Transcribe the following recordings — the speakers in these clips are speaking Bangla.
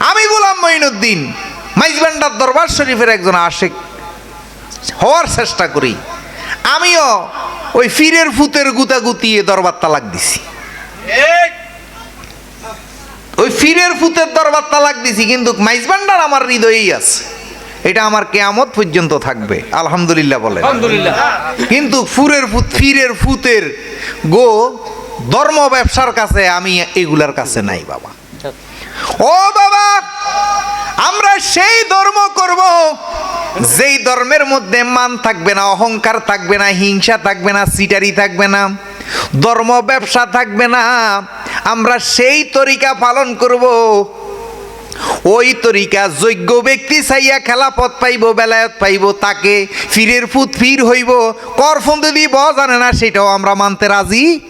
আমি গোলাম মঈনুদ্দিন মাইজবান্ডার দরবার শরীফের একজন আশেক। হওয়ার চেষ্টা করি। আমিও ওই ফিরের ফুতের গুতা গুতিয়ে দরবার তালাক দিছি। ওই ফিরের ফুতের দরবার তালাক দিছি কিন্তু মাইজবান্ডার আমার হৃদয়েই আছে। এটা আমার কেয়ামত পর্যন্ত থাকবে। আলহামদুলিল্লাহ বলে। কিন্তু ফুরের ফুত ফিরের ফুতের গো ধর্ম ব্যবসার কাছে আমি এগুলার কাছে নাই বাবা। ও বাবা, আমরা সেই ধর্ম করব, যেই ধর্মের মধ্যে মান থাকবে না, অহংকার থাকবে না, হিংসা থাকবে না, সিটারি থাকবে না, ধর্ম ব্যবসা থাকবে না, আমরা সেই তরিকা পালন করব। ওই তরিকা যোগ্য ব্যক্তি চাইয়া খেলাপথ পাইব বেলায়ত পাইব তাকে ফিরের ফুত ফির হইব। কর যদি ব জানে না সেটাও আমরা মানতে রাজি?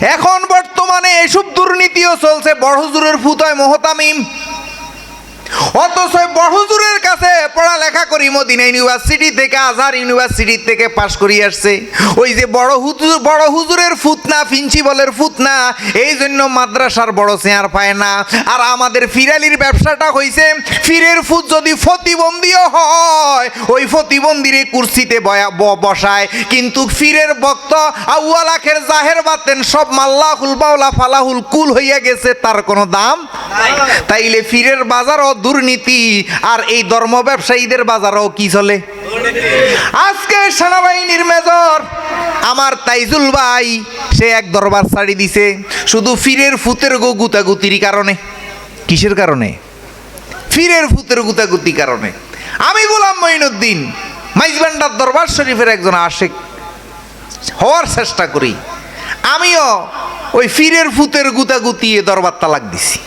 এখন বর্তমানে এসব দুর্নীতিও চলছে। বড় হুজুরের ফুত হয় মহতামিম। অথচ বড় হুজুরের কাছে পড়ালেখা করি মদিনা ইউনিভার্সিটি থেকে, আজহার ইউনিভার্সিটি থেকে পাশ করি আসছে। ওই যে বড় হুজুর, বড় হুজুরের ফুতনা প্রিন্সিপালের ফুতনা, এই জন্য মাদ্রাসার বড় চেয়ার পায় না। আর আমাদের ফিরালির ব্যবসাটা হইছে, ফিরের ফুত যদি ফতিবন্দিও হয়, ওই ফতিবন্দিরে কুর্সিতে বয়া- বসায়। কিন্তু ফিরের বক্ত আউয়াল আখের জাহের বাতেন, সব মাল্লাহুল বাউলা ফালাহুল কুল হইয়া গেছে, তার কোনো দাম তাইলে ফিরের বাজার বাজারও দুর্নীতি আর এই ধর্ম ব্যবসায়ীদের বাজারও কি চলে? আজকে সেনাবাহিনীর মেজর আমার তাইজুল ভাই, সে এক দরবার ছাড়ি দিছে, শুধু ফিরের ফুতের গো গুতাগুতির কারণে। কিসের কারণে? ফিরের ফুতের গুতাগুতি কারণে। আমি গোলাম মঈনুদ্দিন, মাইজবান্ডার দরবার শরীফের একজন আশেক। হওয়ার চেষ্টা করি। আমিও ওই ফিরের ফুতের গুতাগুতিয়ে দরবার তালাক দিছি।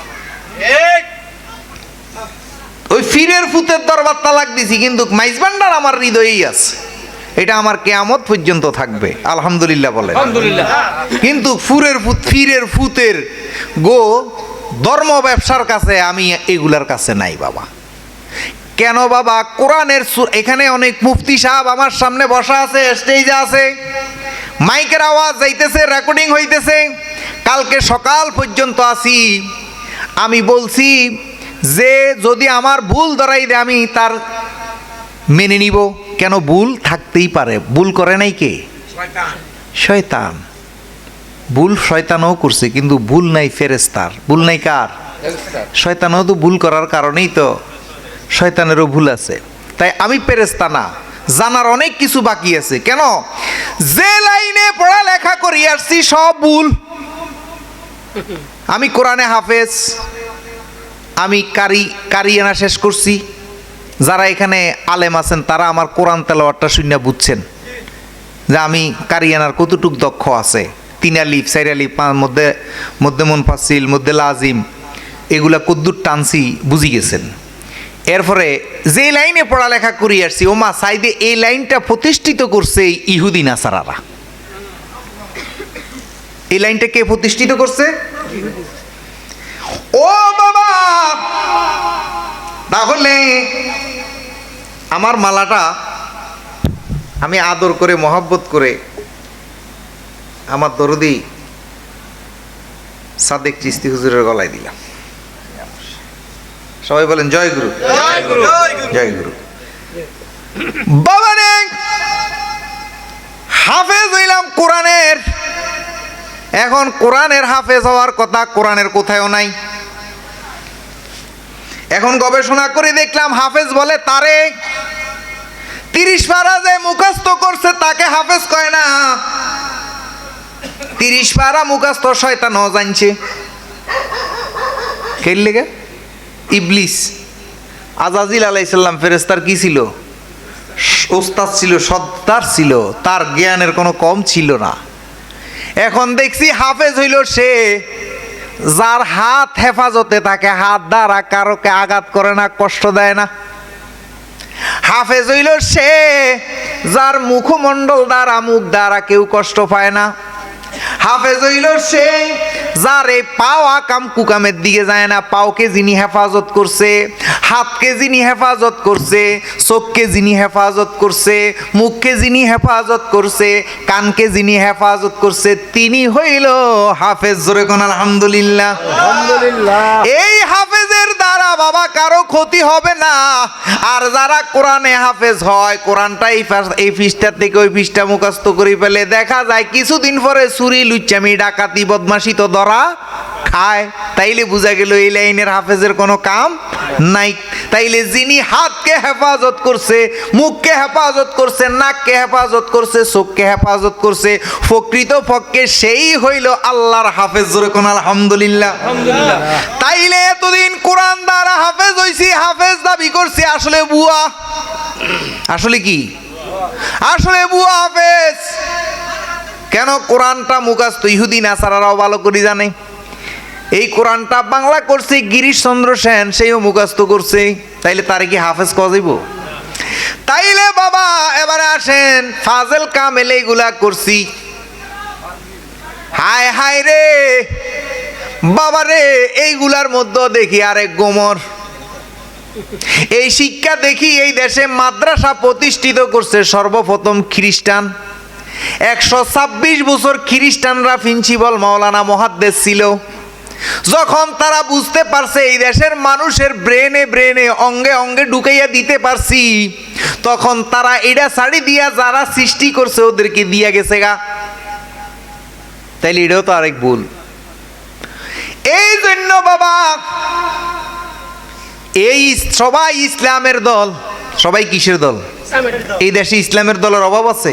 ফিরের ফুতের দরবার তালাক দিছি কিন্তু মাইজবান্ডার আমার হৃদয়েই আছে। এটা আমার কেয়ামত পর্যন্ত থাকবে আলহামদুলিল্লাহ বলে আলহামদুলিল্লাহ। কিন্তু ফুরের ফুত ফিরের ফুতের গো ধর্ম ব্যবসার কাছে আমি এগুলার কাছে নাই বাবা। কেন বাবা? কোরআনের এখানে অনেক মুফতি সাহেব আমার সামনে বসা আছে স্টেজে আছে। মাইকের আওয়াজ যাইতেছে রেকর্ডিং হইতেছে। কালকে সকাল পর্যন্ত আসি আমি বলছি যে যদি আমার ভুল ধরাই দেয় আমি তার মেনে নিব। কেন ভুল থাকতেই পারে? ভুল করে নাই কে? শয়তান। ভুল শয়তানও করছে কিন্তু ভুল নাই ফেরেস্তার ভুল নাই কার? শয়তানও তো ভুল করার কারণেই তো শয়তানেরও ভুল আছে। তাই আমি ফেরেস্তা না জানার অনেক কিছু বাকি আছে। কেন? যে লাইনে পড়ালেখা করি আসছি সব ভুল। আমি কোরআনে হাফেজ আমি কারি কারিয়ানা শেষ করছি। যারা এখানে আলেম আছেন, তারা আমার কোরআন তেলাওয়াতটা শূন্য বুঝছেন যে আমি কারিয়ানার কতটুক দক্ষ আছে। তিন আলিফ, চার আলিফ মধ্যে মধ্যে মুনফাসিল মধ্যে লাজিম, এগুলা কদ্দুর টানছি, বুঝি গেছেন। এরপরে যে লাইনে পড়ালেখা করি আসছি, ওমা সাইদে এই লাইনটা প্রতিষ্ঠিত করছে ইহুদি নাসারারা। এই লাইনটা কে প্রতিষ্ঠিত করছে? ও তাহলে আমার মালাটা আমি আদর করে মহব্বত করে আমার দরদি সাদেক চিস্তি হুজুরের গলায় দিলাম। সবাই বলেন জয় গুরু। জয় গুরু। বাবা হাফেজ হইলাম কোরআনের। এখন কোরআনের হাফেজ হওয়ার কথা কোরআনের কোথায়ও নাই। এখন গবেষণা করে দেখলাম হাফেজ বলে তারে তিরিশ পারা যে মুখস্থ করছে, তাকে হাফেজ কয় না। তিরিশ পারা মুখস্থ শয়তান জানছে খেললে গে ইবলিস। আজাজিল আলাইসাল্লাম ফেরেস্তার কি ছিল? ওস্তাদ ছিল সত্তার ছিল, তার জ্ঞানের কোনো কম ছিল না। এখন দেখছি হাফেজ হইল সে যার হাত হেফাজতে থাকে, হাত দ্বারা কারোকে আঘাত করে না, কষ্ট দেয় না। হাফেজ হইল সে যার মুখমণ্ডল দ্বারা, মুখ দ্বারা কেউ কষ্ট পায় না। হাফেজ হইল সে যার এই পাও আকাম কুকামের দিকে যায় না পাওকে যিনি হেফাজত করছে হাতকে যিনি হেফাজত করছে চোখকে যিনি হেফাজত করছে মুখকে যিনি হেফাজত করছে কানকে যিনি হেফাজত করছে তিনি হইল হাফেজ। জোরে কোন আলহামদুলিল্লাহ। আলহামদুলিল্লাহ। এই হাফেজের দ্বারা বাবা কারও ক্ষতি হবে না। আর যারা কোরআনে হাফেজ হয় কোরআনটা এই এই পৃষ্ঠা থেকে ওই পৃষ্ঠা মুখস্থ করে ফেলে। দেখা যায় কিছুদিন পরে চুরি লুচ্চামি ডাকাতি বদমাশি তো ধরা খায়, তাইলে বোঝা গেল এই লাইনের হাফেজের কোনো কাম নাই। তাইলে যিনি হাতকে হেফাজত করছে, মুখকে হেফাজত করছে, নাককে হেফাজত করছে, চোখকে হেফাজত করছে প্রকৃত পক্ষে সেই হইল আল্লাহর হাফেজ, জোরে কোন আলহামদুলিল্লাহ। তাইলে এতদিন কোরআন দ্বারা হাফেজ হইছি, হাফেজ দাবি করছি, আসলে বুয়া, আসলে কি? আসলে বুয়া হাফেজ। কেন কোরআনটা মুখাস্ত ইহুদি, নাসারারাও ভালো করে জানে। এই কোরআনটা বাংলা করছে গিরিশ চন্দ্র সেন, সেও মুখাস্ত করছে। তাইলে তারে কি হাফেজ কওয়া যাইব? তাইলে বাবা, এবারে আসেন, ফাজেল কামেল এইগুলা করছি। হায় হায় রে! বাবা রে, এইগুলার মধ্যে দেখি আরেক গোমর। এই শিক্ষা দেখি এই দেশে মাদ্রাসা প্রতিষ্ঠিত করছে সর্বপ্রথম খ্রিস্টান। একশো ছাব্বিশ বছর খ্রিস্টানরা প্রিন্সিপাল মাওলানা মহাদ্দেশ ছিল। যখন তারা বুঝতে পারছে এই দেশের মানুষের ব্রেনে ব্রেনে, অঙ্গে অঙ্গে ঢুকাইয়া দিতে পারছি, তখন তারা এটা ছাড়ি দিয়া যারা সৃষ্টি করছে ওদেরকে দিয়া গেছে গা। তাইলে এটাও তো আরেক ভুল। এই জন্য বাবা, এই সবাই ইসলামের দল সবাই কিসের দল? এই দেশে ইসলামের দলের অভাব আছে?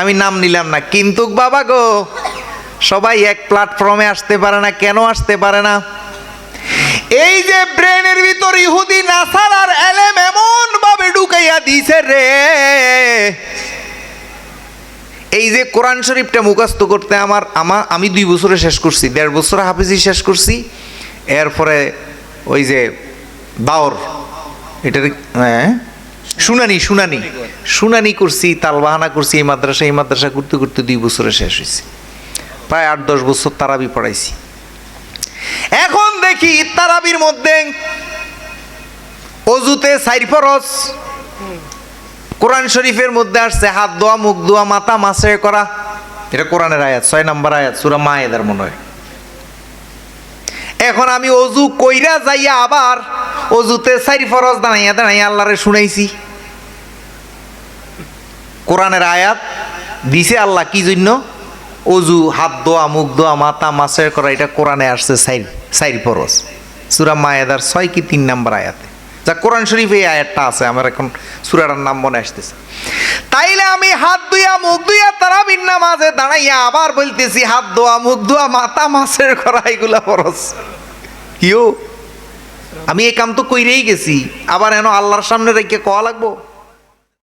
আমি নাম নিলাম না। কিন্তু বাবা গো সবাই এক প্ল্যাটফর্মে আসতে পারে না কেন আসতে পারে না? এই যে ব্রেনের ভিতর ইহুদি নাসার আর এলেম এমন ভাবে ঢুকাইয়া দিছে রে। এই যে কোরআন শরীফটা মুখস্থ করতে আমার আমার আমি দুই বছরে শেষ করছি দেড় বছর হাফিজি শেষ করছি। এরপরে ওই যে বাওর এটার হ্যাঁ? শুনানি শুনানি। শুনানি করছি, তালবাহানা করছি, এই মাদ্রাসা এই মাদ্রাসা করতে করতে দুই বছরে শেষ হয়েছে। প্রায় আট, দশ বছর তারাবি পড়াইছি। এখন দেখি তারাবির মধ্যে অজুতে সাইর ফরজ। কোরআন শরীফের মধ্যে আসছে, হাত দোয়া মুখ দোয়া মাথা মাসে করা। এটা কোরআনের আয়াত, ছয় নম্বর আয়াত, সুরা মায়েদার মনে হয়। এখন আমি অজু কইরা যাইয়া আবার অজুতে সাইর ফরজ দাঁড়াইয়া দাঁড়াইয়া আল্লাহরে শুনাইছি। কোরআনের আয়াত দিছে আল্লাহ, কি জন্য? অজু, হাত দোয়া, মুখ দোয়া, মাথা মাসের করা, এটা কোরআনে আসছে সাইর সাইর ফরজ। সুরা মায়েদার ছয় কি তিন নম্বর আয়াতে। যা কোরআন শরীফে এই আয়াতটা আছে, আমার এখন সুরাটার নাম মনে আসতেছে। তাইলে আমি হাত ধুইয়া, মুখ ধুইয়া তারাবির নামাজে দাঁড়াইয়া আবার বলতেছি, হাত ধোয়া মুখ ধোয়া মাথা মাছের করা, এগুলা ফরজ। কিও? আমি এই কাম তো কইরেই গেছি আবার এন আল্লাহর সামনে রেখে কওয়া লাগবো?